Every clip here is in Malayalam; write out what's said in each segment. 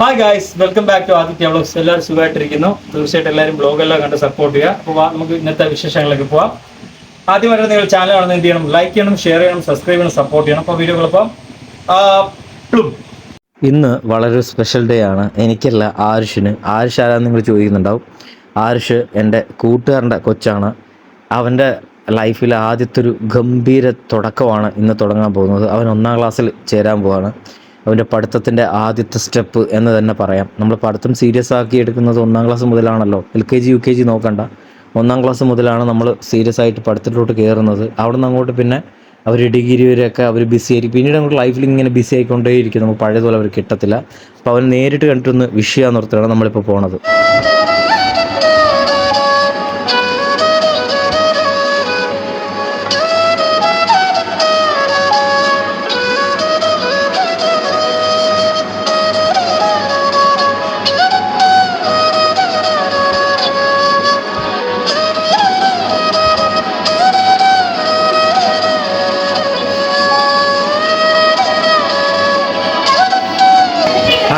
Hi guys welcome back to Aditya vlogs എല്ലാവരും സുഖമായിട്ടിരിക്കുന്നു. തീർച്ചയായിട്ടും എല്ലാവരും ബ്ലോഗെല്ലാം കണ്ട് സപ്പോർട്ട് ചെയ്യുക. അപ്പോൾ നമുക്ക് ഇന്നത്തെ വിശേഷങ്ങളിലേക്ക് പോവാം. ആദ്യമായിട്ട് നിങ്ങൾ ചാനൽ കാണുന്നത് എന്ത് ചെയ്യണം? ലൈക്ക് ചെയ്യണം ഷെയർ ചെയ്യണം സബ്സ്ക്രൈബ് ചെയ്യണം സപ്പോർട്ട് ചെയ്യണം. അപ്പോൾ വീഡിയോകളപ്പം പ്ലും ഇന്ന് വളരെ സ്പെഷ്യൽ ഡേ ആണ്. എനിക്കല്ല ആരുഷിന്. ആരുഷ് ആരാന്ന് നിങ്ങൾ ചോദിക്കുന്നുണ്ടാവും. ആരുഷ് എന്റെ കൂട്ടുകാരന്റെ കൊച്ചാണ്. അവന്റെ ലൈഫിൽ ആദ്യത്തെ ഒരു ഗംഭീര തുടക്കമാണ് ഇന്ന് തുടങ്ങാൻ പോകുന്നത്. അവൻ ഒന്നാം ക്ലാസ്സിൽ ചേരാൻ പോവാണ്. അവന്റെ പഠിത്തത്തിന്റെ ആദ്യത്തെ സ്റ്റെപ്പ് എന്ന് തന്നെ പറയാം. നമ്മൾ പഠിത്തം സീരിയസ് ആക്കി എടുക്കുന്നത് ഒന്നാം class മുതലാണല്ലോ. L K G U K G നോക്കണ്ട. ഒന്നാം ക്ലാസ് മുതലാണ് നമ്മൾ സീരിയസ് ആയിട്ട് പഠിത്തത്തിലോട്ട് കയറുന്നത്. അവിടെ നിന്ന് അങ്ങോട്ട് പിന്നെ അവർ ഡിഗ്രി വരെയൊക്കെ അവർ ബിസി ആയിരിക്കും. പിന്നീട് നമുക്ക് ലൈഫിൽ ഇങ്ങനെ ബിസി ആയിക്കൊണ്ടേയിരിക്കും. നമുക്ക് പഴയതുപോലെ അവർ കിട്ടത്തില്ല. അപ്പോൾ അവൻ നേരിട്ട് കണ്ടിട്ടൊന്ന് വിഷയം നിർത്തുകയാണ് നമ്മളിപ്പോൾ പോണത്.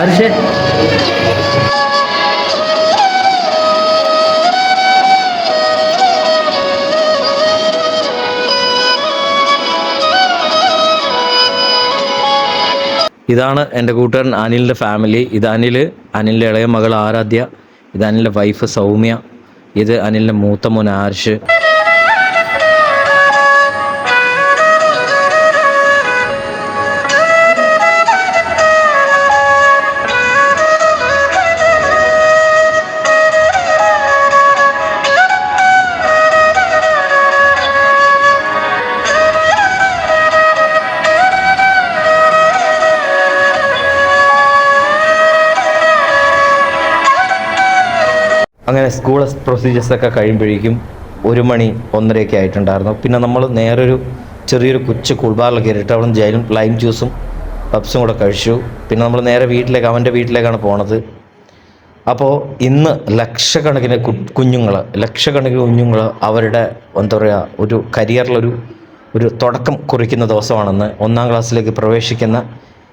ആരുഷേ? ഇതാണ് എന്റെ കൂട്ടുകാരൻ അനിലിന്റെ ഫാമിലി. ഇത് അനിൽ അനിലിന്റെ ഇളയ മകൾ ആരാധ്യ. ഇത് അനിലിന്റെ വൈഫ് സൗമ്യ. ഇത് അനിലിന്റെ മൂത്ത മോൻ ആർഷ് സ്കൂൾ പ്രൊസീജിയേഴ്സൊക്കെ കഴിയുമ്പോഴേക്കും ഒരു മണി ഒന്നരയൊക്കെ ആയിട്ടുണ്ടായിരുന്നു. പിന്നെ നമ്മൾ നേരെ ഒരു ചെറിയൊരു കുച്ച് കുൾബാറിൽ കയറിയിട്ട് അവിടെ ജയിലും ലൈം ജ്യൂസും പപ്സും കൂടെ കഴിച്ചു. പിന്നെ നമ്മൾ നേരെ വീട്ടിലേക്ക് അവന്റെ വീട്ടിലേക്കാണ് പോണത്. അപ്പോൾ ഇന്ന് ലക്ഷക്കണക്കിന് കുഞ്ഞുങ്ങൾ ലക്ഷക്കണക്കിന് കുഞ്ഞുങ്ങൾ അവരുടെ എന്താ പറയുക ഒരു കരിയറിലൊരു ഒരു തുടക്കം കുറിക്കുന്ന ദിവസമാണെന്ന് ഒന്നാം ക്ലാസ്സിലേക്ക് പ്രവേശിക്കുന്ന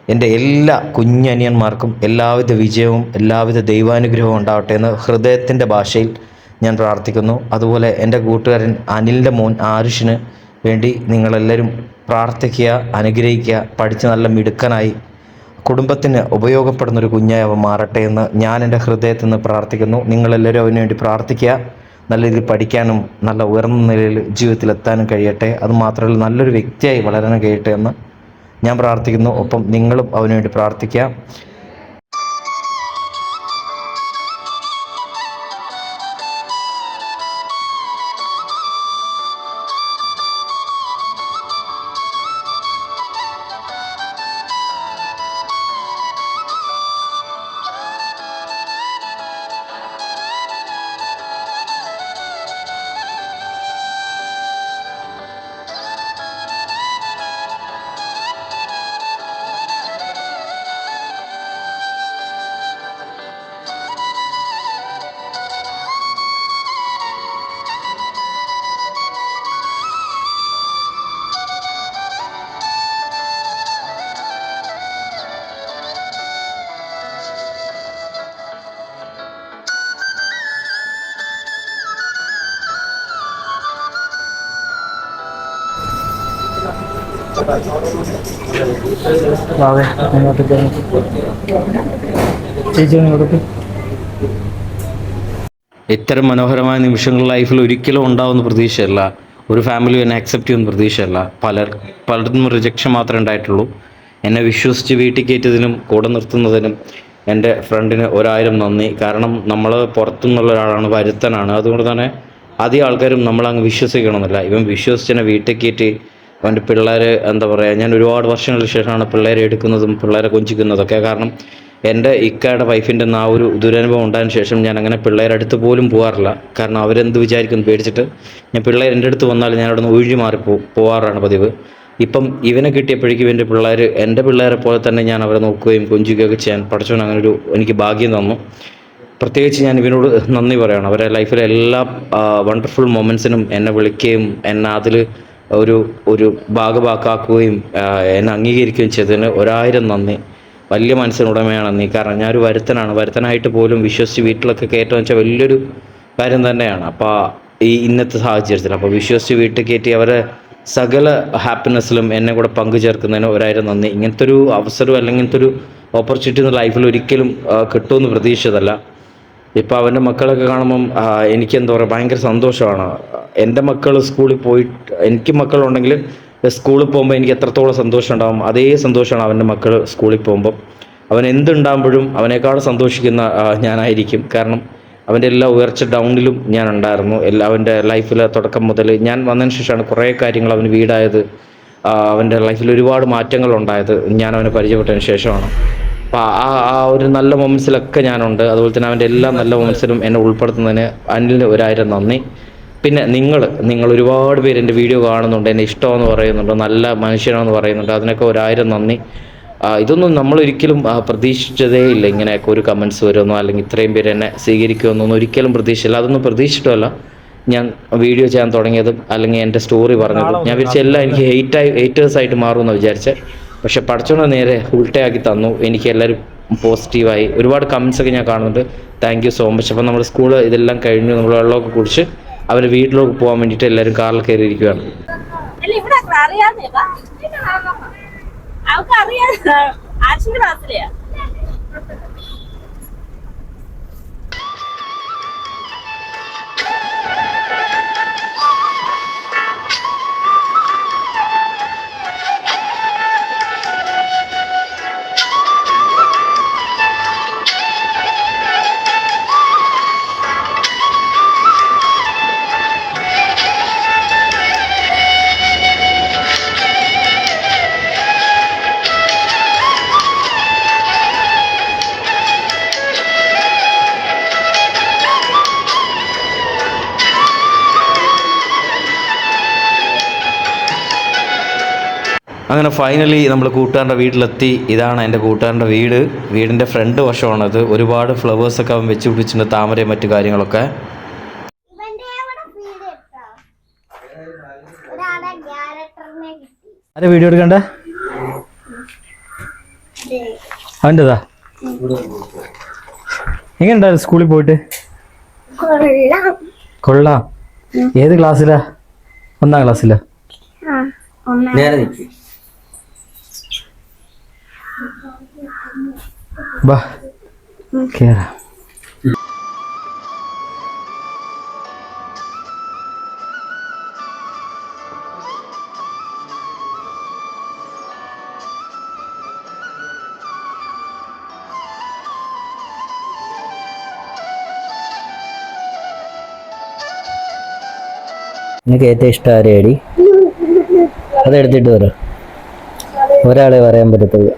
എന്റെ എല്ലാ കുഞ്ഞനിയന്മാർക്കും എല്ലാവിധ വിജയവും എല്ലാവിധ ദൈവാനുഗ്രഹവും ഉണ്ടാവട്ടെ എന്ന് ഹൃദയത്തിന്റെ ഭാഷയിൽ ഞാൻ പ്രാർത്ഥിക്കുന്നു. അതുപോലെ എന്റെ കൂട്ടുകാരൻ അനിലിന്റെ മോൻ ആരുഷിന് വേണ്ടി നിങ്ങളെല്ലാവരും പ്രാർത്ഥിക്കുക അനുഗ്രഹിക്കുക പഠിച്ച് നല്ല മിടുക്കനായി കുടുംബത്തിന് ഉപയോഗപ്പെടുന്ന ഒരു കുഞ്ഞായി അവൻ മാറട്ടെ എന്ന് ഞാൻ എന്റെ ഹൃദയത്തിൽ നിന്ന് പ്രാർത്ഥിക്കുന്നു. നിങ്ങളെല്ലാവരും അവന് വേണ്ടി പ്രാർത്ഥിക്കുക. നല്ല രീതിയിൽ പഠിക്കാനും നല്ല ഉയർന്ന നിലയിൽ ജീവിതത്തിൽ എത്താനും കഴിയട്ടെ അതുമാത്രമല്ല നല്ലൊരു വ്യക്തിയായി വളരാനും കഴിയട്ടെ എന്ന് ഞാൻ പ്രാർത്ഥിക്കുന്നു. ഒപ്പം നിങ്ങളും അവനുവേണ്ടി പ്രാർത്ഥിക്കുക വാവേ അങ്ങോട്ടേക്ക് ചേച്ചി ഇത്തരം മനോഹരമായ നിമിഷങ്ങൾ ലൈഫിൽ ഒരിക്കലും ഉണ്ടാവുന്ന പ്രതീക്ഷയല്ല. ഒരു ഫാമിലി എന്നെ അക്സെപ്റ്റ് ചെയ്യുന്ന പ്രതീക്ഷയല്ല. പലർ പലർക്കും റിജക്ഷൻ മാത്രമേ ഉണ്ടായിട്ടുള്ളൂ. എന്നെ വിശ്വസിച്ച് വീട്ടിൽ കയറ്റിയതിനും കൂടെ നിർത്തുന്നതിനും എന്റെ ഫ്രണ്ടിന് ഒരായിരം നന്ദി. കാരണം നമ്മൾ പുറത്തുനിന്നുള്ള ഒരാളാണ് വരുത്തനാണ്. അതുകൊണ്ട് തന്നെ അധികം ആൾക്കാരും നമ്മളങ്ങ് വിശ്വസിക്കണമെന്നില്ല. ഇവൻ വിശ്വസിച്ച് എന്നെ വീട്ടിൽ കയറ്റി അവന്റെ പിള്ളേർ എന്താ പറയുക ഞാൻ ഒരുപാട് വർഷങ്ങൾക്ക് ശേഷമാണ് പിള്ളേരെ എടുക്കുന്നതും പിള്ളേരെ കൊഞ്ചിക്കുന്നതൊക്കെ. കാരണം എന്റെ ഇക്കയുടെ വൈഫിന്റെ ആ ഒരു ദുരനുഭവം ഉണ്ടായതിനു ശേഷം ഞാൻ അങ്ങനെ പിള്ളേരെ അടുത്ത് പോലും പോകാറില്ല. കാരണം അവരെന്ത് വിചാരിക്കും പേടിച്ചിട്ട് ഞാൻ പിള്ളേർ എന്റെ അടുത്ത് വന്നാൽ ഞാൻ അവിടെ നിന്ന് ഒഴിഞ്ഞു മാറി പോകാറാണ് പതിവ്. ഇപ്പം ഇവനെ കിട്ടിയപ്പോഴേക്കും എന്റെ പിള്ളേർ എന്റെ പിള്ളേരെ പോലെ തന്നെ ഞാൻ അവരെ നോക്കുകയും കൊഞ്ചുകയൊക്കെ ചെയ്യാൻ പഠിച്ചവൻ അങ്ങനെ ഒരു എനിക്ക് ഭാഗ്യം തന്നു. പ്രത്യേകിച്ച് ഞാൻ ഇവനോട് നന്ദി പറയണം. അവരെ ലൈഫിലെ എല്ലാ വണ്ടർഫുൾ മൊമെൻസിനും എന്നെ വിളിക്കുകയും എന്നെ അതിൽ ഒരു ഒരു ഭാഗഭാക്കാക്കുകയും എന്നെ അംഗീകരിക്കുകയും ചെയ്തതിന് ഒരായിരം നന്ദി. വലിയ മനസ്സിനുടമയാണ് നീ കാരണം ഞാനൊരു വരുത്തനാണ്. വരുത്തനായിട്ട് പോലും വിശ്വസിച്ച് വീട്ടിലൊക്കെ കയറ്റുക വെച്ചാൽ വലിയൊരു കാര്യം തന്നെയാണ്. അപ്പോൾ ഈ ഇന്നത്തെ സാഹചര്യത്തിൽ. അപ്പോൾ വിശ്വസിച്ച് വീട്ടിൽ കയറ്റി അവരെ സകല ഹാപ്പിനെസ്സിലും എന്നെ കൂടെ പങ്കുചേർക്കുന്നതിന് ഒരായിരം നന്ദി. ഇങ്ങനത്തെ ഒരു അവസരം അല്ലെങ്കിൽ ഇങ്ങനത്തെ ഒരു ഓപ്പർച്യൂണിറ്റി ലൈഫിൽ ഒരിക്കലും കിട്ടുമെന്ന് പ്രതീക്ഷിച്ചതല്ല. ഇപ്പം അവന്റെ മക്കളൊക്കെ കാണുമ്പം ആ, എനിക്ക് എന്താ പറയുക ഭയങ്കര സന്തോഷമാണ്. എന്റെ മക്കൾ സ്കൂളിൽ പോയിട്ട് എനിക്ക് മക്കളുണ്ടെങ്കിൽ സ്കൂളിൽ പോകുമ്പോൾ എനിക്ക് എത്രത്തോളം സന്തോഷം ഉണ്ടാവും അതേ സന്തോഷമാണ് അവന്റെ മക്കൾ സ്കൂളിൽ പോകുമ്പോൾ അവൻ എന്തുണ്ടാകുമ്പോഴും അവനേക്കാൾ സന്തോഷിക്കുന്ന ഞാനായിരിക്കും. കാരണം അവന്റെ എല്ലാ ഉയർച്ച ഡൗണിലും ഞാൻ ഉണ്ടായിരുന്നു എല്ലാ അവന്റെ ലൈഫിലെ തുടക്കം മുതൽ ഞാൻ വന്നതിന് ശേഷമാണ് കുറേ കാര്യങ്ങൾ അവന് വീടായത്. അവന്റെ ലൈഫിൽ ഒരുപാട് മാറ്റങ്ങൾ ഉണ്ടായത്. ഞാൻ അവനെ പരിചയപ്പെട്ടതിന് ശേഷമാണ്. അപ്പോൾ ആ ആ ഒരു നല്ല മൊമെൻസിലൊക്കെ ഞാനുണ്ട്. അതുപോലെ തന്നെ അവന്റെ എല്ലാ നല്ല മൊമെൻസിലും എന്നെ ഉൾപ്പെടുത്തുന്നതിന് അനിലിന് ഒരായിരം നന്ദി. പിന്നെ നിങ്ങൾ നിങ്ങൾ ഒരുപാട് പേര് എന്റെ വീഡിയോ കാണുന്നുണ്ട് എന്നെ ഇഷ്ടമെന്ന് പറയുന്നുണ്ട് നല്ല മനുഷ്യനാണെന്ന് പറയുന്നുണ്ട്. അതിനൊക്കെ ഒരായിരം നന്ദി. ഇതൊന്നും നമ്മൾ ഒരിക്കലും പ്രതീക്ഷിച്ചതേ ഇല്ല ഇങ്ങനെയൊക്കെ ഒരു കമൻസ് വരുമെന്നോ അല്ലെങ്കിൽ ഇത്രയും പേര് എന്നെ സ്വീകരിക്കുമെന്നൊന്നും ഒരിക്കലും പ്രതീക്ഷിച്ചില്ല. അതൊന്നും പ്രതീക്ഷിച്ചിട്ടല്ല ഞാൻ വീഡിയോ ചെയ്യാൻ തുടങ്ങിയതും അല്ലെങ്കിൽ എന്റെ സ്റ്റോറി പറഞ്ഞതും. ഞാൻ വിചാരിച്ച എല്ലാം എനിക്ക് ഹെയ്റ്റായി ഹെയ്റ്റേഴ്സായിട്ട് മാറുമെന്ന് വിചാരിച്ചത് പക്ഷെ പഠിച്ചോണ്ട് നേരെ ഉൾട്ടയാക്കി തന്നു. എനിക്ക് എല്ലാവരും പോസിറ്റീവായി ഒരുപാട് കമൻസ് ഒക്കെ ഞാൻ കാണുന്നുണ്ട്. താങ്ക് യു സോ മച്ച് അപ്പം നമ്മുടെ സ്കൂൾ ഇതെല്ലാം കഴിഞ്ഞു. നമ്മൾ വെള്ളമൊക്കെ കുടിച്ച് അവർ വീട്ടിലേക്ക് പോകാൻ വേണ്ടിയിട്ട് എല്ലാവരും കാറിൽ കയറിയിരിക്കുകയാണ്. അല്ല അങ്ങനെ ഫൈനലി നമ്മൾ കൂട്ടുകാരന്റെ വീട്ടിലെത്തി. ഇതാണ് എന്റെ കൂട്ടുകാരന്റെ വീട്. വീടിന്റെ ഫ്രണ്ട് വശമാണത്. ഒരുപാട് ഫ്ലവേഴ്സൊക്കെ അവൻ വെച്ച് പിടിച്ചിട്ടുണ്ട് താമരയും മറ്റു കാര്യങ്ങളൊക്കെ. ആരെ വീഡിയോ എടുക്കണ്ടേ? അവന്റെതാ? എങ്ങനെയുണ്ടായിരുന്നു സ്കൂളിൽ പോയിട്ട്? കൊള്ളാം. കൊള്ളാം ഏത് ക്ലാസ്സിലാ ഒന്നാം ക്ലാസ്സിലാ ആ ഒന്നാം ബാ കേറാം. നിനക്ക് ഏറ്റവും ഇഷ്ടം ആരെയാടി അതെടുത്തിട്ട് വരാം ഒരാളെ പറയാൻ പറ്റത്തുള്ളൂ.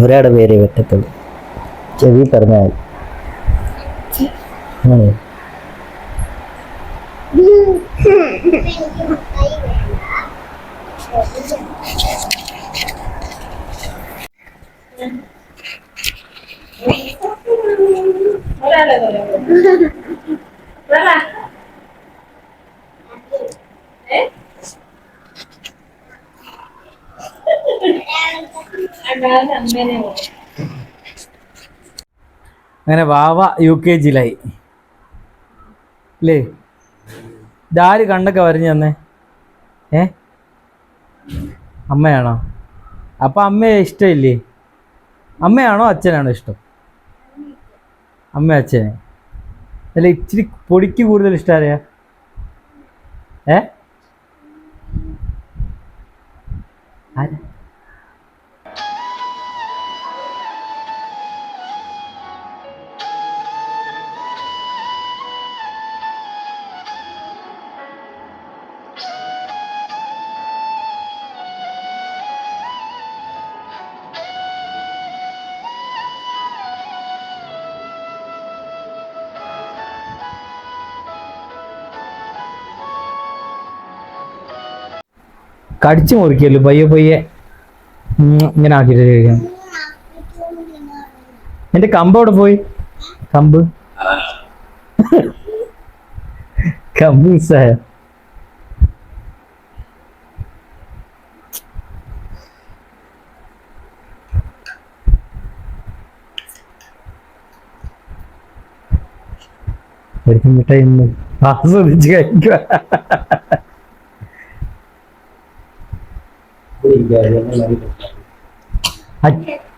ഒരാളുടെ പേരേ പറ്റത്തുള്ളൂ ചെവി പറഞ്ഞാൽ. ഒരാളെ പറയാം ഒരാളാ ഏ അല്ലാതെ അമ്മേനെ പറയാം അങ്ങനെ വാവ യു കെ ജിയിലായി അല്ലേ ഇതാര് കണ്ടൊക്കെ വരഞ്ഞു തന്നെ? ഏ? അമ്മയാണോ? അപ്പം അമ്മയെ ഇഷ്ടമില്ലേ? അമ്മയാണോ അച്ഛനാണോ ഇഷ്ടം? അമ്മ അച്ഛനെ. അല്ല ഇച്ചിരി പൊടിക്ക് കൂടുതൽ ഇഷ്ടം അറിയാ ഏ? ആരാ? കടിച്ചു മുറിക്കല്ലോ പയ്യെ പയ്യെ. ഇങ്ങനെ ആക്കിയിട്ട് കഴിക്കണം എന്റെ കമ്പ് അവിടെ പോയി? കമ്പ്? കമ്പ് ഇന്ന്. ആസ്വദിച്ച് കഴിക്കുക.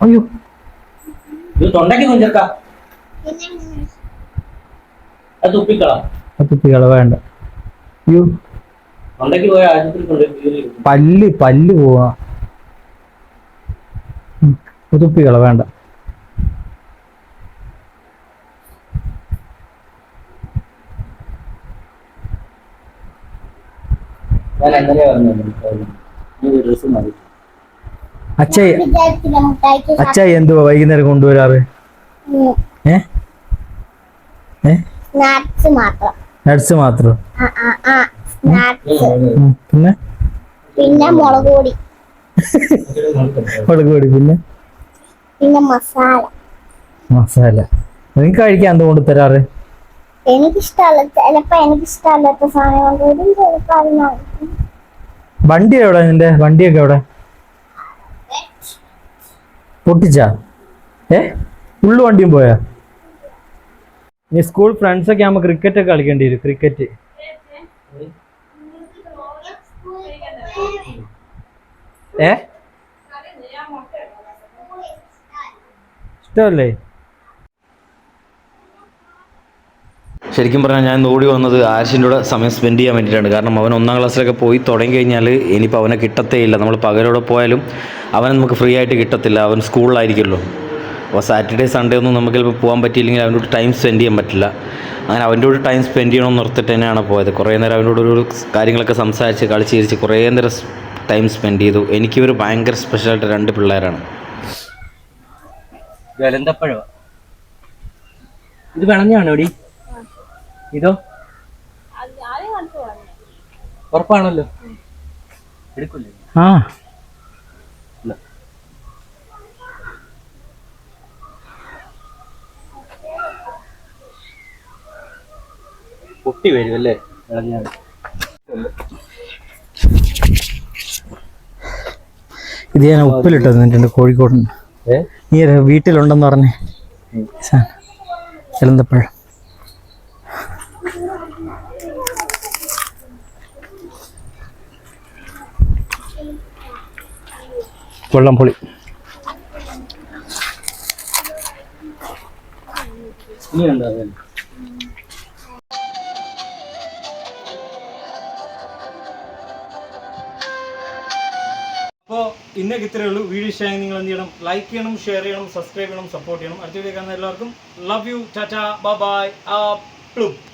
അയ്യോ. ഇത് തൊണ്ടയ്ക്ക് കുഞ്ഞിറക്കാം പിന്നെ അത് തുപ്പിക്കളാം കുട്ടികളെ വേണ്ട. അയ്യോ. തൊണ്ടയ്ക്ക് പോയ ആശുപത്രി കൊണ്ടുപോയി പല്ല് പല്ല് പോവാ. വേണ്ട. ഞാൻ എങ്ങനെ പറഞ്ഞു ഡ്രസ്സ് എന്തുവാ വൈകുന്നേരം കൊണ്ടുവരാറ്? നട്സ് മാത്രം. പിന്നെ? പിന്നെ മുളക് പൊടി. മുളക് പൊടി പിന്നെ? പിന്നെ മസാല. മസാല. നിങ്ങൾക്ക് കഴിക്കാൻ എന്ത് കൊണ്ട് തരാറ്? എനിക്കിഷ്ടമല്ല ചിലപ്പോ എനിക്കിഷ്ടമല്ലാത്ത സാധനം കൊണ്ടുവരും ചിലപ്പോ വണ്ടി എവിടെ നിന്റെ? വണ്ടിയൊക്കെ എവിടെ? പൊട്ടിച്ചാ? ഏ? ഉള്ളു വണ്ടിയും പോയാ? ഇനി സ്കൂൾ ഫ്രണ്ട്സ് ഒക്കെ ക്രിക്കറ്റ് ഒക്കെ കളിക്കേണ്ടി വരും ക്രിക്കറ്റ് ഏ? ഇഷ്ടമല്ലേ? ശരിക്കും പറഞ്ഞാൽ ഞാൻ ഓടി വന്നത് ആർഷിന്റെ കൂടെ സമയം സ്പെൻഡ് ചെയ്യാൻ വേണ്ടിയിട്ടാണ്. കാരണം അവൻ ഒന്നാം ക്ലാസ്സിലൊക്കെ പോയി തുടങ്ങി കഴിഞ്ഞാൽ ഇനിയിപ്പോൾ അവനെ കിട്ടത്തേ ഇല്ല നമ്മൾ പകലോടെ പോയാലും അവനെ നമുക്ക് ഫ്രീ ആയിട്ട് കിട്ടത്തില്ല. അവൻ സ്കൂളിലായിരിക്കുമല്ലോ. അപ്പോൾ സാറ്റർഡേ സൺഡേ ഒന്നും നമുക്ക് ചിലപ്പോൾ പോകാൻ പറ്റിയില്ലെങ്കിൽ അവന്റെ കൂടെ ടൈം സ്പെൻഡ് ചെയ്യാൻ പറ്റില്ല. അങ്ങനെ അവന്റെ കൂടെ ടൈം സ്പെൻഡ് ചെയ്യണമെന്ന് ഓർത്തിട്ട് തന്നെയാണ് പോയത്. കുറേ നേരം അവനോട് ഒരു കാര്യങ്ങളൊക്കെ സംസാരിച്ച് കളിച്ച് ചിരിച്ച് കുറേ നേരം ടൈം സ്പെൻഡ് ചെയ്തു. എനിക്ക് ഒരു ഭയങ്കര സ്പെഷ്യലായിട്ട് രണ്ട് പിള്ളേരാണ്. ഇത് വിളഞ്ഞാണോ ഡി ഇതോ? ഉറപ്പാണല്ലോ. എടുക്കില്ലേ ആ. പൊട്ടി വരും അല്ലേ? വിളഞ്ഞാൽ ഇത് ഞാൻ ഉപ്പിലിട്ടത് എന്നിട്ടുണ്ട് കോഴിക്കോട് നീ വീട്ടിലുണ്ടെന്ന് പറഞ്ഞേ. കൊള്ളാം പൊളി അപ്പോൾ ഇന്നൊക്കെ ഇത്രയേ ഉള്ളൂ. വീഡിയോ ഇഷ്ടമായി നിങ്ങൾ എന്ത് ചെയ്യണം? ലൈക്ക് ചെയ്യണം ഷെയർ ചെയ്യണം സബ്സ്ക്രൈബ് ചെയ്യണം സപ്പോർട്ട് ചെയ്യണം. അടുത്ത വീഡിയോ കാണുന്ന എല്ലാവർക്കും. Love you tata bye bye